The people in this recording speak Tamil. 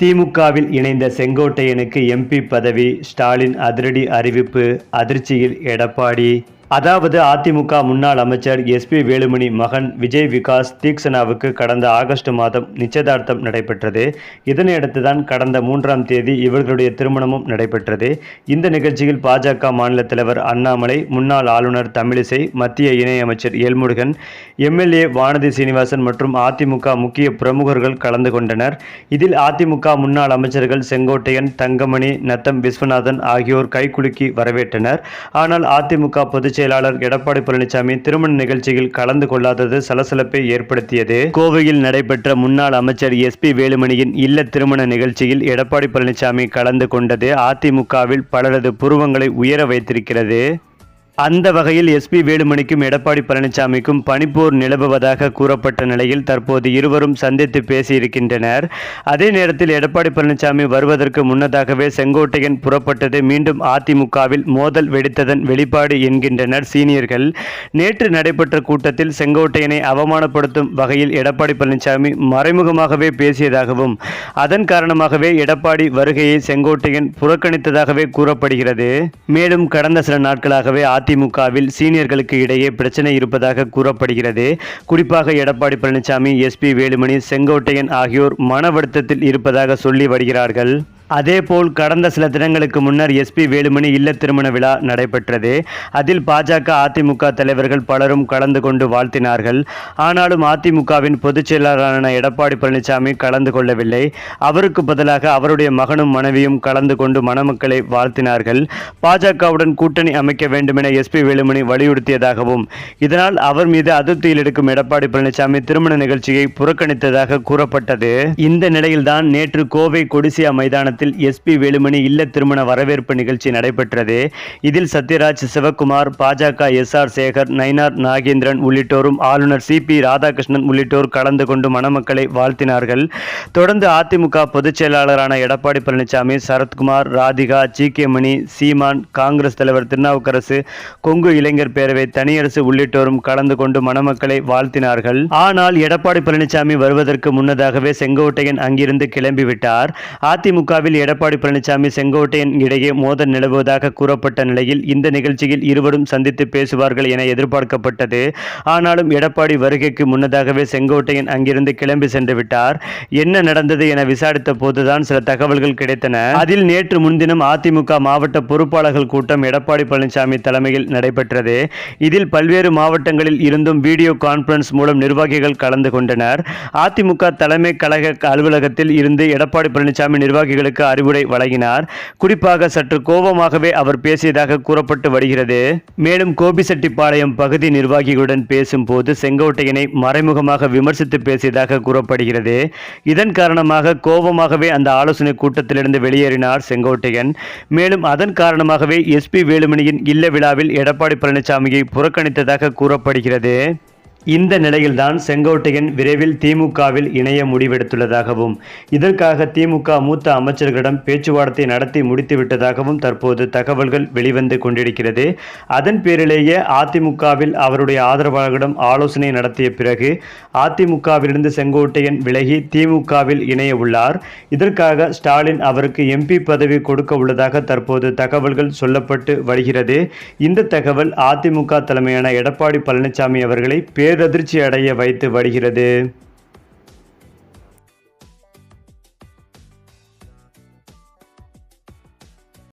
திமுகவில் இணைந்த செங்கோட்டையனுக்கு எம்பி பதவி ஸ்டாலின் அதிரடி அறிவிப்பு அதிர்ச்சியில் எடப்பாடி. அதாவது அதிமுக முன்னாள் அமைச்சர் எஸ்பி வேலுமணி மகன் விஜய் விகாஸ் தீக்ஷனாவுக்கு கடந்த ஆகஸ்ட் மாதம் நிச்சயதார்த்தம் நடைபெற்றது. இதனையடுத்து தான் கடந்த மூன்றாம் தேதி இவர்களுடைய திருமணமும் நடைபெற்றது. இந்த நிகழ்ச்சியில் பாஜக மாநில தலைவர் அண்ணாமலை முன்னாள் ஆளுநர் தமிழிசை மத்திய இணையமைச்சர் எல்முருகன் எம்எல்ஏ வானதி சீனிவாசன் மற்றும் அதிமுக முக்கிய பிரமுகர்கள் கலந்து கொண்டனர். இதில் அதிமுக முன்னாள் அமைச்சர்கள் செங்கோட்டையன் தங்கமணி நத்தம் விஸ்வநாதன் ஆகியோர் கைகுலுக்கி வரவேற்றனர். ஆனால் அதிமுக பொதுச் செயலாளர் எடப்பாடி பழனிசாமி திருமண நிகழ்ச்சியில் கலந்து கொள்ளாதது சலசலப்பை ஏற்படுத்தியது. கோவையில் நடைபெற்ற முன்னாள் அமைச்சர் எஸ் பி வேலுமணியின் இல்ல திருமண நிகழ்ச்சியில் எடப்பாடி பழனிசாமி கலந்து கொண்டது அதிமுகவில் பலரது புருவங்களை உயர வைத்திருக்கிறது. அந்த வகையில் எஸ்பி வேலுமணிக்கும் எடப்பாடி பழனிசாமிக்கும் பனிப்போர் நிலவுவதாக கூறப்பட்ட நிலையில் தற்போது இருவரும் சந்தித்து பேசியிருக்கின்றனர். அதே நேரத்தில் எடப்பாடி பழனிசாமி வருவதற்கு முன்னதாகவே செங்கோட்டையன் புறப்பட்டது மீண்டும் அதிமுகவில் மோதல் வெடித்ததன் வெளிப்பாடு என்கின்றனர் சீனியர்கள். நேற்று நடைபெற்ற கூட்டத்தில் செங்கோட்டையனை அவமானப்படுத்தும் வகையில் எடப்பாடி பழனிசாமி மறைமுகமாகவே பேசியதாகவும் அதன் காரணமாகவே எடப்பாடி வருகையை செங்கோட்டையன் புறக்கணித்ததாகவே கூறப்படுகிறது. மேலும் கடந்த சில நாட்களாகவே அதிமுகவில் சீனியர்களுக்கு இடையே பிரச்சனை இருப்பதாக கூறப்படுகிறது. குறிப்பாக எடப்பாடி பழனிசாமி எஸ்பி வேலுமணி செங்கோட்டையன் ஆகியோர் மன வருத்தத்தில் இருப்பதாக சொல்லி வருகிறார்கள். அதேபோல் கடந்த சில தினங்களுக்கு முன்னர் எஸ்பி வேலுமணி இல்ல திருமண விழா நடைபெற்றது. அதில் பாஜக அதிமுக தலைவர்கள் பலரும் கலந்து கொண்டு வாழ்த்தினார்கள். ஆனாலும் அதிமுகவின் பொதுச் செயலாளரான எடப்பாடி பழனிசாமி கலந்து கொள்ளவில்லை. அவருக்கு பதிலாக அவருடைய மகனும் மனைவியும் கலந்து கொண்டு மணமக்களை வாழ்த்தினார்கள். பாஜகவுடன் கூட்டணி அமைக்க வேண்டுமென எஸ்பி வேலுமணி வலியுறுத்தியதாகவும் இதனால் அவர் மீது அதிருப்தியில் எடுக்கும் எடப்பாடி பழனிசாமி திருமண நிகழ்ச்சியை புறக்கணித்ததாக கூறப்பட்டது. இந்த நிலையில்தான் நேற்று கோவை கொடிசியா மைதானத்தில் எஸ்பி வேலுமணி இல்ல திருமண வரவேற்பு நிகழ்ச்சி நடைபெற்றது. இதில் சத்யராஜ் சிவகுமார் பாஜக எஸ் ஆர் சேகர் நயினார் நாகேந்திரன் உள்ளிட்டோரும் ஆளுநர் சி பி ராதாகிருஷ்ணன் உள்ளிட்டோர் கலந்து கொண்டு மணமக்களை வாழ்த்தினார்கள். தொடர்ந்து அதிமுக பொதுச் செயலாளரான Edappadi Palaniswami Sarathkumar Radhika G K Mani Seeman Congress தலைவர் திருநாவுக்கரசு கொங்கு இளைஞர் பேரவை தனியரசு உள்ளிட்டோரும் கலந்து கொண்டு மணமக்களை வாழ்த்தினார்கள். ஆனால் எடப்பாடி பழனிசாமி வருவதற்கு முன்னதாகவே செங்கோட்டையன் அங்கிருந்து கிளம்பிவிட்டார். விழாவில் எடப்பாடி பழனிசாமி செங்கோட்டையன் இடையே மோதல் நிலவுவதாக கூறப்பட்ட நிலையில் இந்த நிகழ்ச்சியில் இருவரும் சந்தித்து பேசுவார்கள் என எதிர்பார்க்கப்பட்டது. ஆனாலும் எடப்பாடி வருகைக்கு முன்னதாகவே செங்கோட்டையன் அங்கிருந்து கிளம்பி சென்று விட்டார். என்ன நடந்தது என விசாரித்த போதுதான் சில தகவல்கள் கிடைத்தன. அதில் நேற்று முன்தினம் அதிமுக மாவட்ட பொறுப்பாளர்கள் கூட்டம் எடப்பாடி பழனிசாமி தலைமையில் நடைபெற்றது. இதில் பல்வேறு மாவட்டங்களில் இருந்தும் வீடியோ கான்பரன்ஸ் மூலம் நிர்வாகிகள் கலந்து கொண்டனர். அதிமுக தலைமை கழக அலுவலகத்தில் இருந்து எடப்பாடி பழனிசாமி நிர்வாகிகளுக்கு அறிவுரை வழங்கினார். குறிப்பாக சற்று கோபமாகவே அவர் பேசியதாக கூறப்பட்டு வருகிறது. மேலும் கோபிசெட்டிப்பாளையம் பகுதி நிர்வாகிகளுடன் பேசும்போது செங்கோட்டையனை மறைமுகமாக விமர்சித்து பேசியதாக கூறப்படுகிறது. இதன் காரணமாக கோபமாகவே அந்த ஆலோசனை கூட்டத்திலிருந்து வெளியேறினார் செங்கோட்டையன். மேலும் அதன் காரணமாகவே எஸ்பி வேலுமணியின் இல்ல விழாவில் எடப்பாடி பழனிசாமியை புறக்கணித்ததாக கூறப்படுகிறது. இந்த நிலையில்தான் செங்கோட்டையன் விரைவில் திமுகவில் இணைய முடிவெடுத்துள்ளதாகவும் இதற்காக திமுக மூத்த அமைச்சர்களிடம் பேச்சுவார்த்தை நடத்தி முடித்துவிட்டதாகவும் தற்போது தகவல்கள் வெளிவந்து கொண்டிருக்கிறது. அதன் பேரிலேயே அதிமுகவில் அவருடைய ஆதரவாளர்களிடம் ஆலோசனை நடத்திய பிறகு அதிமுகவிலிருந்து செங்கோட்டையன் விலகி திமுகவில் இணைய உள்ளார். இதற்காக ஸ்டாலின் அவருக்கு எம்பி பதவி கொடுக்க உள்ளதாக தற்போது தகவல்கள் சொல்லப்பட்டு வருகிறது. இந்த தகவல் அதிமுக தலைமையான எடப்பாடி பழனிசாமி அவர்களை பேரதிர்ச்சி அடைய வைத்து வருகிறது.